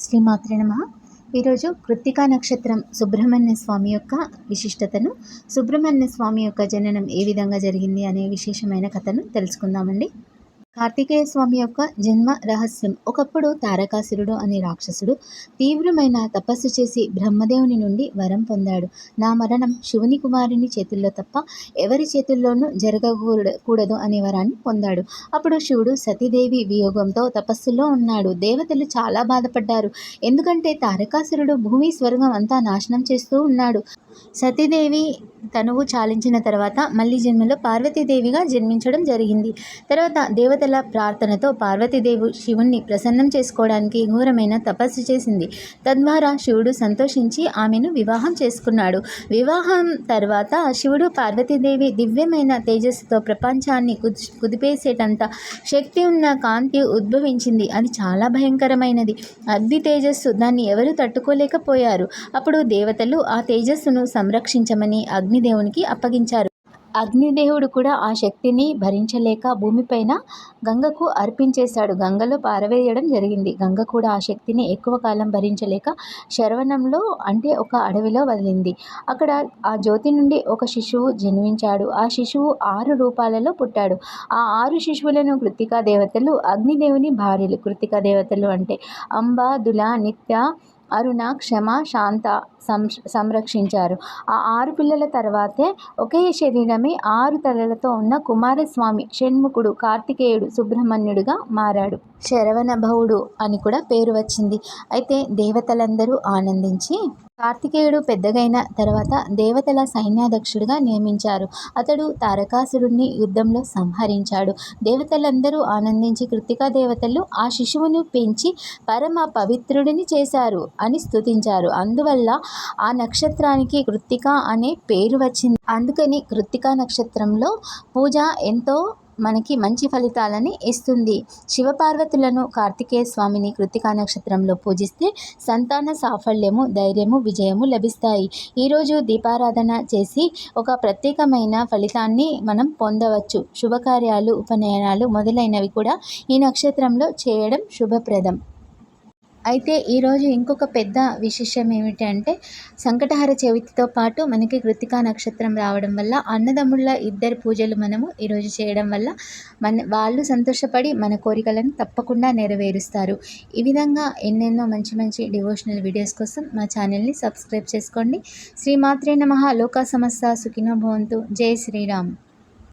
శ్రీమాత్రే నమ. ఈరోజు కృత్తికా నక్షత్రం సుబ్రహ్మణ్య స్వామి యొక్క విశిష్టతను సుబ్రహ్మణ్య స్వామి యొక్క జననం ఏ విధంగా జరిగింది అనే విశేషమైన కథను తెలుసుకుందామండి. కార్తికేయ స్వామి యొక్క జన్మ రహస్యం. ఒకప్పుడు తారకాసురుడు అనే రాక్షసుడు తీవ్రమైన తపస్సు చేసి బ్రహ్మదేవుని నుండి వరం పొందాడు. నా మరణం శివుని కుమారుని చేతుల్లో తప్ప ఎవరి చేతుల్లోనూ జరగకూడదు అనే వరాన్ని పొందాడు. అప్పుడు శివుడు సతీదేవి వియోగంతో తపస్సులో ఉన్నాడు. దేవతలు చాలా బాధపడ్డారు. ఎందుకంటే తారకాసురుడు భూమి స్వర్గం అంతా నాశనం చేస్తూ ఉన్నాడు. సతీదేవి తనువు చాలించిన తర్వాత మళ్ళీ జన్మలో పార్వతీదేవిగా జన్మించడం జరిగింది. తర్వాత దేవతల ప్రార్థనతో పార్వతీదేవి శివుణ్ణి ప్రసన్నం చేసుకోవడానికి ఘోరమైన తపస్సు చేసింది. తద్వారా శివుడు సంతోషించి ఆమెను వివాహం చేసుకున్నాడు. వివాహం తర్వాత శివుడు పార్వతీదేవి దివ్యమైన తేజస్సుతో ప్రపంచాన్ని కుది కుదిపేసేటంత శక్తి ఉన్న కాంతి ఉద్భవించింది. అది చాలా భయంకరమైనది. అగ్ని తేజస్సు దాన్ని ఎవరు తట్టుకోలేకపోయారు. అప్పుడు దేవతలు ఆ తేజస్సును సంరక్షించమని అగ్నిదేవునికి అప్పగించారు. అగ్నిదేవుడు కూడా ఆ శక్తిని భరించలేక భూమిపైన గంగకు అర్పించేశాడు. గంగలో పారవేయడం జరిగింది. గంగ కూడా ఆ శక్తిని ఎక్కువ కాలం భరించలేక శరవణంలో అంటే ఒక అడవిలో వదిలింది. అక్కడ ఆ జ్యోతి నుండి ఒక శిశువు జన్మించాడు. ఆ శిశువు ఆరు రూపాలలో పుట్టాడు. ఆ ఆరు శిశువులను కృతికా దేవతలు అగ్నిదేవుని భార్యలు. కృతికా దేవతలు అంటే అంబ దుల నిత్య అరుణ క్షమ శాంత సం సంరక్షించారు. ఆ ఆరు పిల్లల తర్వాతే ఒకే శరీరమే ఆరు తలలతో ఉన్న కుమారస్వామి షణ్ముఖుడు కార్తికేయుడు సుబ్రహ్మణ్యుడుగా మారాడు. శరవణభవుడు అని కూడా పేరు వచ్చింది. అయితే దేవతలందరూ ఆనందించి కార్తికేయుడు పెద్దగైన తర్వాత దేవతల సైన్యాధ్యక్షుడిగా నియమించారు. అతడు తారకాసురుణ్ణి యుద్ధంలో సంహరించాడు. దేవతలందరూ ఆనందించి కృతికా దేవతలు ఆ శిశువును పెంచి పరమ పవిత్రుడిని చేశారు అని స్తుతించారు. అందువల్ల ఆ నక్షత్రానికి కృత్తిక అనే పేరు వచ్చింది. అందుకని కృత్తికా నక్షత్రంలో పూజ ఎంతో మనకి మంచి ఫలితాలని ఇస్తుంది. శివపార్వతులను కార్తికేయ స్వామిని కృతికా నక్షత్రంలో పూజిస్తే సంతాన సాఫల్యము ధైర్యము విజయము లభిస్తాయి. ఈరోజు దీపారాధన చేసి ఒక ప్రత్యేకమైన ఫలితాన్ని మనం పొందవచ్చు. శుభకార్యాలు ఉపనయనాలు మొదలైనవి కూడా ఈ నక్షత్రంలో చేయడం శుభప్రదం. అయితే ఈరోజు ఇంకొక పెద్ద విశేషం ఏమిటంటే సంకటహర చవితితో పాటు మనకి కృతికా నక్షత్రం రావడం వల్ల అన్నదమ్ముళ్ళ ఇద్దరు పూజలు మనము ఈరోజు చేయడం వల్ల మన వాళ్ళు సంతోషపడి మన కోరికలను తప్పకుండా నెరవేరుస్తారు. ఈ విధంగా ఎన్నెన్నో మంచి మంచి డివోషనల్ వీడియోస్ కోసం మా ఛానల్ని సబ్స్క్రైబ్ చేసుకోండి. శ్రీమాత్రే నమ లోకా సమస్త సుఖినో భవంతు. జై శ్రీరామ్.